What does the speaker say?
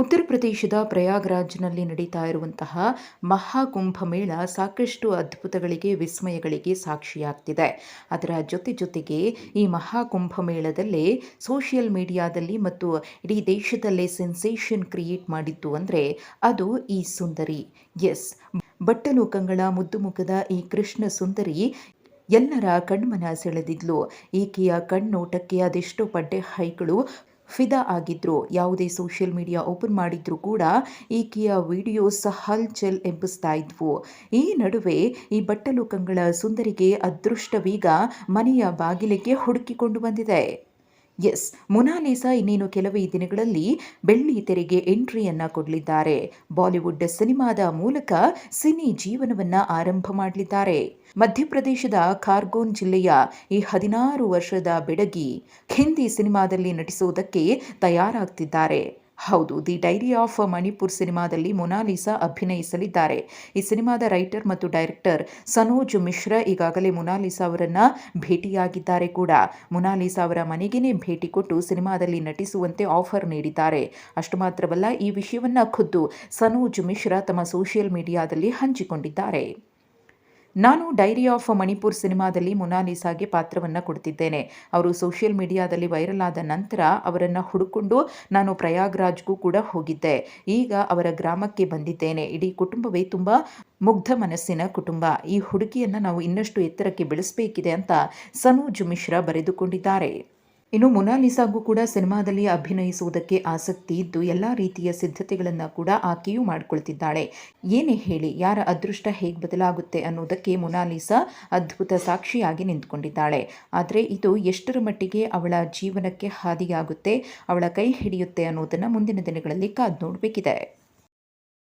ಉತ್ತರ ಪ್ರದೇಶದ ಪ್ರಯಾಗ್ರಾಜ್ನಲ್ಲಿ ನಡೀತಾ ಇರುವಂತಹ ಮಹಾಕುಂಭಮೇಳ ಸಾಕಷ್ಟು ಅದ್ಭುತಗಳಿಗೆ, ವಿಸ್ಮಯಗಳಿಗೆ ಸಾಕ್ಷಿಯಾಗ್ತಿದೆ. ಅದರ ಜೊತೆ ಜೊತೆಗೆ ಈ ಮಹಾಕುಂಭಮೇಳದಲ್ಲೇ ಸೋಷಿಯಲ್ ಮೀಡಿಯಾದಲ್ಲಿ ಮತ್ತು ಇಡೀ ದೇಶದಲ್ಲೇ ಸೆನ್ಸೇಷನ್ ಕ್ರಿಯೇಟ್ ಮಾಡಿದ್ದು ಅಂದರೆ ಅದು ಈ ಸುಂದರಿ. ಎಸ್ ಬಟ್ಟಲು ಕಂಗಳ ಮುದ್ದು ಮುಖದ ಈ ಕೃಷ್ಣ ಸುಂದರಿ ಎಲ್ಲರ ಕಣ್ಮನ ಸೆಳೆದಿದ್ಲು. ಈಕೆಯ ಕಣ್ಣೋಟಕ್ಕೆ ಅದೆಷ್ಟೋ ಪಡ್ಡೆ ಹೈಗಳು ಫಿದಾ ಆಗಿದ್ರು. ಯಾವುದೇ ಸೋಷಿಯಲ್ ಮೀಡಿಯಾ ಓಪನ್ ಮಾಡಿದ್ರು ಕೂಡ ಈಕೆಯ ವಿಡಿಯೋಸ್ ಹಲ್ಚಲ್ ಎಂಬಿಸ್ತಾ ಇದ್ವು. ಈ ನಡುವೆ ಈ ಬಟ್ಟಲು ಕಂಗಳ ಸುಂದರಿಗೆ ಅದೃಷ್ಟವೀಗ ಮನೆಯ ಬಾಗಿಲಿಗೆ ಹುಡುಕಿಕೊಂಡು ಬಂದಿದೆ. ಎಸ್ ಮೊನಾಲಿಸಾ ಇನ್ನೇನು ಕೆಲವೇ ದಿನಗಳಲ್ಲಿ ಬೆಳ್ಳಿ ತೆರೆಗೆ ಎಂಟ್ರಿಯನ್ನ ಕೊಡಲಿದ್ದಾರೆ. ಬಾಲಿವುಡ್ ಸಿನಿಮಾದ ಮೂಲಕ ಸಿನಿ ಜೀವನವನ್ನ ಆರಂಭ ಮಾಡಲಿದ್ದಾರೆ. ಮಧ್ಯಪ್ರದೇಶದ ಖಾರ್ಗೋನ್ ಜಿಲ್ಲೆಯ ಈ ಹದಿನಾರು ವರ್ಷದ ಬೆಡಗಿ ಹಿಂದಿ ಸಿನಿಮಾದಲ್ಲಿ ನಟಿಸುವುದಕ್ಕೆ ತಯಾರಾಗ್ತಿದ್ದಾರೆ. ಹೌದು, ದಿ ಡೈರಿ ಆಫ್ ಮಣಿಪುರ್ ಸಿನಿಮಾದಲ್ಲಿ ಮೊನಾಲಿಸಾ ಅಭಿನಯಿಸಲಿದ್ದಾರೆ. ಈ ಸಿನಿಮಾದ ರೈಟರ್ ಮತ್ತು ಡೈರೆಕ್ಟರ್ ಸನೋಜ್ ಮಿಶ್ರಾ ಈಗಾಗಲೇ ಮೊನಾಲಿಸಾ ಅವರನ್ನ ಭೇಟಿಯಾಗಿದ್ದಾರೆ ಕೂಡ. ಮೊನಾಲಿಸಾ ಅವರ ಮನೆಗೇನೆ ಭೇಟಿ ಕೊಟ್ಟು ಸಿನಿಮಾದಲ್ಲಿ ನಟಿಸುವಂತೆ ಆಫರ್ ನೀಡಿದ್ದಾರೆ. ಅಷ್ಟು ಮಾತ್ರವಲ್ಲ, ಈ ವಿಷಯವನ್ನ ಖುದ್ದು ಸನೋಜ್ ಮಿಶ್ರಾ ತಮ್ಮ ಸೋಷಿಯಲ್ ಮೀಡಿಯಾದಲ್ಲಿ ಹಂಚಿಕೊಂಡಿದ್ದಾರೆ. ನಾನು ಡೈರಿ ಆಫ್ ಮಣಿಪುರ್ ಸಿನಿಮಾದಲ್ಲಿ ಮೊನಾಲಿಸಾಗೆ ಪಾತ್ರವನ್ನು ಕೊಡ್ತಿದ್ದೇನೆ. ಅವರು ಸೋಷಿಯಲ್ ಮೀಡಿಯಾದಲ್ಲಿ ವೈರಲ್ ಆದ ನಂತರ ಅವರನ್ನು ಹುಡುಕೊಂಡು ನಾನು ಪ್ರಯಾಗ್ರಾಜ್ಗೂ ಕೂಡ ಹೋಗಿದ್ದೆ. ಈಗ ಅವರ ಗ್ರಾಮಕ್ಕೆ ಬಂದಿದ್ದೇನೆ. ಇಡೀ ಕುಟುಂಬವೇ ತುಂಬ ಮುಗ್ಧ ಮನಸ್ಸಿನ ಕುಟುಂಬ. ಈ ಹುಡುಗಿಯನ್ನು ನಾವು ಇನ್ನಷ್ಟು ಎತ್ತರಕ್ಕೆ ಬೆಳೆಸಬೇಕಿದೆ ಅಂತ ಸನೋಜ್ ಮಿಶ್ರಾ ಬರೆದುಕೊಂಡಿದ್ದಾರೆ. ಇನ್ನು ಮೊನಾಲಿಸಾಗೂ ಕೂಡ ಸಿನಿಮಾದಲ್ಲಿ ಅಭಿನಯಿಸುವುದಕ್ಕೆ ಆಸಕ್ತಿ ಇದ್ದು ಎಲ್ಲ ರೀತಿಯ ಸಿದ್ಧತೆಗಳನ್ನು ಕೂಡ ಆಕೆಯೂ ಮಾಡಿಕೊಳ್ತಿದ್ದಾಳೆ. ಏನೇ ಹೇಳಿ, ಯಾರ ಅದೃಷ್ಟ ಹೇಗೆ ಬದಲಾಗುತ್ತೆ ಅನ್ನೋದಕ್ಕೆ ಮೊನಾಲಿಸಾ ಅದ್ಭುತ ಸಾಕ್ಷಿಯಾಗಿ ನಿಂತ್ಕೊಂಡಿದ್ದಾಳೆ. ಆದರೆ ಇದು ಎಷ್ಟರ ಮಟ್ಟಿಗೆ ಅವಳ ಜೀವನಕ್ಕೆ ಹಾದಿಯಾಗುತ್ತೆ, ಅವಳ ಕೈ ಹಿಡಿಯುತ್ತೆ ಅನ್ನೋದನ್ನು ಮುಂದಿನ ದಿನಗಳಲ್ಲಿ ಕಾದು ನೋಡಬೇಕಿದೆ.